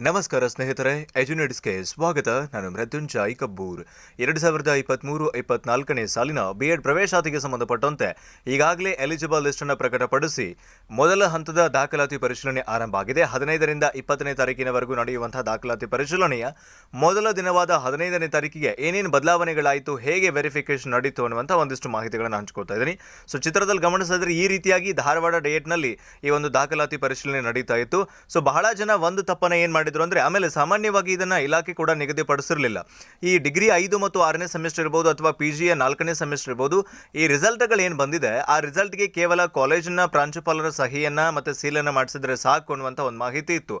ನಮಸ್ಕಾರ ಸ್ನೇಹಿತರೆ ಎಜುನೆಟ್ಸ್ಗೆ ಸ್ವಾಗತ. ನಾನು ಮೃತ್ಯುಂಜಯ್ ಕಬ್ಬೂರ್. ಎರಡು ಸಾವಿರದ ಇಪ್ಪತ್ತ್ಮೂರು ಇಪ್ಪತ್ನಾಲ್ಕನೇ ಸಾಲಿನ ಬಿ ಎಡ್ ಪ್ರವೇಶಾತಿಗೆ ಸಂಬಂಧಪಟ್ಟಂತೆ ಈಗಾಗಲೇ ಎಲಿಜಿಬಲ್ ಲಿಸ್ಟನ್ನು ಪ್ರಕಟಪಡಿಸಿ ಮೊದಲ ಹಂತದ ದಾಖಲಾತಿ ಪರಿಶೀಲನೆ ಆರಂಭ ಆಗಿದೆ. ಹದಿನೈದರಿಂದ ಇಪ್ಪತ್ತನೇ ತಾರೀಕಿನವರೆಗೂ ನಡೆಯುವಂತಹ ದಾಖಲಾತಿ ಪರಿಶೀಲನೆಯ ಮೊದಲ ದಿನವಾದ ಹದಿನೈದನೇ ತಾರೀಕಿಗೆ ಏನೇನು ಬದಲಾವಣೆಗಳಾಯಿತು, ಹೇಗೆ ವೆರಿಫಿಕೇಶನ್ ನಡೀತು ಅನ್ನುವಂಥ ಒಂದಿಷ್ಟು ಮಾಹಿತಿಗಳನ್ನು ಹಂಚ್ಕೊಳ್ತಾ ಇದ್ದೀನಿ. ಸೊ, ಚಿತ್ರದಲ್ಲಿ ಗಮನಿಸಿದ್ರೆ ಈ ರೀತಿಯಾಗಿ ಧಾರವಾಡ ಡೇಟ್ನಲ್ಲಿ ಈ ಒಂದು ದಾಖಲಾತಿ ಪರಿಶೀಲನೆ ನಡೀತಾ ಇತ್ತು. ಸೊ, ಬಹಳ ಜನ ಒಂದು ತಪ್ಪನ್ನು ಏನು ಮಾಡಿದ್ರು ಅಂದರೆ ಆಮೇಲೆ ಸಾಮಾನ್ಯವಾಗಿ ಇದನ್ನು ಇಲಾಖೆ ಕೂಡ ನಿಗದಿಪಡಿಸಿರಲಿಲ್ಲ. ಈ ಡಿಗ್ರಿ ಐದು ಮತ್ತು ಆರನೇ ಸೆಮಿಸ್ಟರ್ ಇರ್ಬೋದು ಅಥವಾ ಪಿ ಜಿಯ ನಾಲ್ಕನೇ ಸೆಮಿಸ್ಟರ್ ಇರ್ಬೋದು, ಈ ರಿಸಲ್ಟ್ಗಳು ಏನು ಬಂದಿದೆ, ಆ ರಿಸಲ್ಟ್ಗೆ ಕೇವಲ ಕಾಲೇಜಿನ ಪ್ರಾಂಶುಪಾಲರ ಸಹಿಯನ್ನು ಮತ್ತು ಸೀಲನ್ನು ಮಾಡಿಸಿದ್ರೆ ಸಾಕು ಅನ್ನುವಂಥ ಒಂದು ಮಾಹಿತಿ ಇತ್ತು.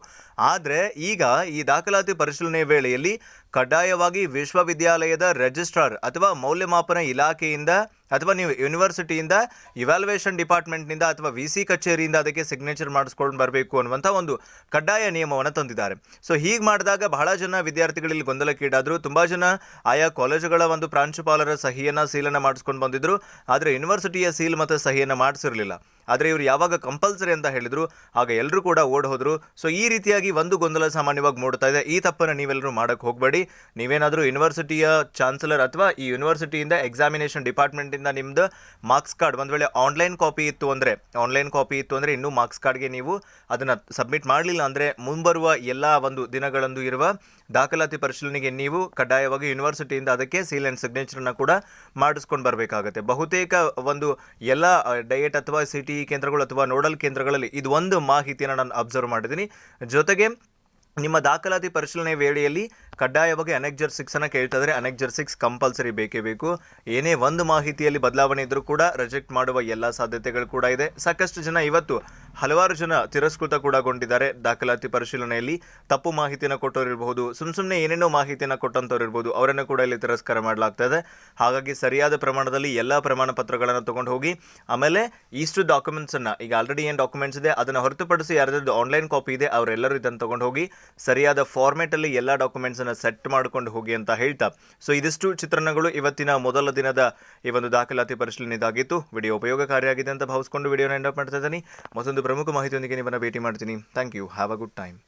ಆದರೆ ಈಗ ಈ ದಾಖಲಾತಿ ಪರಿಶೀಲನೆ ವೇಳೆಯಲ್ಲಿ ಕಡ್ಡಾಯವಾಗಿ ವಿಶ್ವವಿದ್ಯಾಲಯದ ರಿಜಿಸ್ಟ್ರಾರ್ ಅಥವಾ ಮೌಲ್ಯಮಾಪನ ಇಲಾಖೆಯಿಂದ ಅಥವಾ ನೀವು ಯೂನಿವರ್ಸಿಟಿಯಿಂದ ಇವ್ಯಾಲ್ಯೂಯೇಷನ್ ಡಿಪಾರ್ಟ್ಮೆಂಟ್ನಿಂದ ಅಥವಾ ವಿ ಸಿ ಕಚೇರಿಯಿಂದ ಅದಕ್ಕೆ ಸಿಗ್ನೇಚರ್ ಮಾಡಿಸ್ಕೊಂಡು ಬರಬೇಕು ಅನ್ನುವಂಥ ಒಂದು ಕಡ್ಡಾಯ ನಿಯಮವನ್ನು ತಂದಿದ್ದಾರೆ. ಸೊ ಹೀಗೆ ಮಾಡಿದಾಗ ಬಹಳ ಜನ ವಿದ್ಯಾರ್ಥಿಗಳಲ್ಲಿ ಗೊಂದಲಕ್ಕೀಡಾದರು. ತುಂಬ ಜನ ಆಯಾ ಕಾಲೇಜುಗಳ ಒಂದು ಪ್ರಾಂಶುಪಾಲರ ಸಹಿಯನ್ನು ಸೀಲನ್ನು ಮಾಡಿಸ್ಕೊಂಡು ಬಂದಿದ್ದರು ಆದರೆ ಯೂನಿವರ್ಸಿಟಿಯ ಸೀಲ್ ಮತ್ತು ಸಹಿಯನ್ನು ಮಾಡಿಸಿರಲಿಲ್ಲ. ಆದರೆ ಇವರು ಯಾವಾಗ ಕಂಪಲ್ಸರಿ ಅಂತ ಹೇಳಿದ್ರು, ಆಗ ಎಲ್ಲರೂ ಕೂಡ ಓಡ್ ಹೋದ್ರು ಸೊ ಈ ರೀತಿಯಾಗಿ ಒಂದು ಗೊಂದಲ ಸಾಮಾನ್ಯವಾಗಿ ಮೂಡ್ತಾ ಇದೆ. ಈ ತಪ್ಪನ್ನು ನೀವೆಲ್ಲರೂ ಮಾಡಕ್ಕೆ ಹೋಗಬೇಡಿ. ನೀವೇನಾದರೂ ಯೂನಿವರ್ಸಿಟಿಯ ಚಾನ್ಸಲರ್ ಅಥವಾ ಈ ಯೂನಿವರ್ಸಿಟಿಯಿಂದ ಎಕ್ಸಾಮಿನೇಷನ್ ಡಿಪಾರ್ಟ್ಮೆಂಟಿಂದ ನಿಮ್ಮದು ಮಾರ್ಕ್ಸ್ ಕಾರ್ಡ್ ಒಂದು ವೇಳೆ ಆನ್ಲೈನ್ ಕಾಪಿ ಇತ್ತು ಅಂದರೆ ಆನ್ಲೈನ್ ಕಾಪಿ ಇತ್ತು ಅಂದರೆ ಇನ್ನೂ ಮಾರ್ಕ್ಸ್ ಕಾರ್ಡ್ಗೆ ನೀವು ಅದನ್ನು ಸಬ್ಮಿಟ್ ಮಾಡಲಿಲ್ಲ ಅಂದರೆ ಮುಂಬರುವ ಎಲ್ಲ ಒಂದು ದಿನಗಳಂದು ಇರುವ ದಾಖಲಾತಿ ಪರಿಶೀಲನೆಗೆ ನೀವು ಕಡ್ಡಾಯವಾಗಿ ಯೂನಿವರ್ಸಿಟಿಯಿಂದ ಅದಕ್ಕೆ ಸೀಲ್ ಆ್ಯಂಡ್ ಸಿಗ್ನೇಚರನ್ನು ಕೂಡ ಮಾಡಿಸ್ಕೊಂಡು ಬರಬೇಕಾಗುತ್ತೆ. ಬಹುತೇಕ ಒಂದು ಎಲ್ಲ ಡಯಟ್ ಅಥವಾ ಸಿ ಟಿ ಕೇಂದ್ರಗಳು ಅಥವಾ ನೋಡಲ್ ಕೇಂದ್ರಗಳಲ್ಲಿ ಇದು ಒಂದು ಮಾಹಿತಿಯನ್ನು ನಾನು ಅಬ್ಸರ್ವ್ ಮಾಡಿದ್ದೀನಿ. ಜೊತೆಗೆ ನಿಮ್ಮ ದಾಖಲಾತಿ ಪರಿಶೀಲನೆ ವೇಳೆಯಲ್ಲಿ ಕಡ್ಡಾಯವಾಗಿ ಅನೆಕ್ಜರ್ ಸಿಕ್ಸನ್ನು ಕೇಳ್ತಾ ಇದ್ರೆ ಅನೆಕ್ಜರ್ ಸಿಕ್ಸ್ ಕಂಪಲ್ಸರಿ ಬೇಕೇ ಬೇಕು. ಏನೇ ಒಂದು ಮಾಹಿತಿಯಲ್ಲಿ ಬದಲಾವಣೆ ಇದ್ರೂ ಕೂಡ ರಿಜೆಕ್ಟ್ ಮಾಡುವ ಎಲ್ಲ ಸಾಧ್ಯತೆಗಳು ಕೂಡ ಇದೆ. ಸಾಕಷ್ಟು ಜನ ಇವತ್ತು ಹಲವಾರು ಜನ ತಿರಸ್ಕೃತ ಕೂಡಗೊಂಡಿದ್ದಾರೆ ದಾಖಲಾತಿ ಪರಿಶೀಲನೆಯಲ್ಲಿ. ತಪ್ಪು ಮಾಹಿತಿನ ಕೊಟ್ಟವರಿರಬಹುದು ಸುಮ್ ಸುಮ್ಮನೆ ಏನೇನೋ ಮಾಹಿತಿಯನ್ನು ಕೊಟ್ಟಂಥವ್ರು ಇರಬಹುದು, ಅವರನ್ನು ಕೂಡ ಇಲ್ಲಿ ತಿರಸ್ಕಾರ ಮಾಡಲಾಗ್ತಾ ಹಾಗಾಗಿ ಸರಿಯಾದ ಪ್ರಮಾಣದಲ್ಲಿ ಎಲ್ಲ ಪ್ರಮಾಣ ಪತ್ರಗಳನ್ನು ತಗೊಂಡು ಹೋಗಿ, ಆಮೇಲೆ ಇಷ್ಟು ಡಾಕ್ಯುಮೆಂಟ್ಸನ್ನು ಈಗ ಆಲ್ರೆಡಿ ಏನು ಡಾಕ್ಯುಮೆಂಟ್ಸ್ ಇದೆ, ಅದನ್ನು ಹೊರತುಪಡಿಸಿ ಯಾರ್ದು ಆನ್ಲೈನ್ ಕಾಪಿ ಇದೆ, ಅವರೆಲ್ಲರೂ ಇದನ್ನು ತಗೊಂಡು ಹೋಗಿ, ಸರಿಯಾದ ಫಾರ್ಮೆಟಲ್ಲಿ ಎಲ್ಲ ಡಾಕ್ಯುಮೆಂಟ್ಸನ್ನು ಸೆಟ್ ಮಾಡ್ಕೊಂಡು ಹೋಗಿ ಅಂತ ಹೇಳ್ತಾ. ಸೊ ಇದಿಷ್ಟು ಚಿತ್ರಣಗಳು ಇವತ್ತಿನ ಮೊದಲ ದಿನದ ಈ ಒಂದು ದಾಖಲಾತಿ ಪರಿಶೀಲನೆ ಇದಾಗಿತ್ತು ವಿಡಿಯೋ ಉಪಯೋಗಕಾರಿಯಾಗಿದೆ ಅಂತ ಭಾವಿಸ್ಕೊಂಡು ವಿಡಿಯೋನ ಎಂಡ್ ಅಪ್ ಮಾಡ್ತಾ ಇದ್ದೀನಿ. ಮತ್ತೊಂದು ಪ್ರಮುಖ ಮಾಹಿತಿಯೊಂದಿಗೆ ನಿಮ್ಮನ್ನು ಭೇಟಿ ಮಾಡ್ತೀನಿ. Thank you have a good time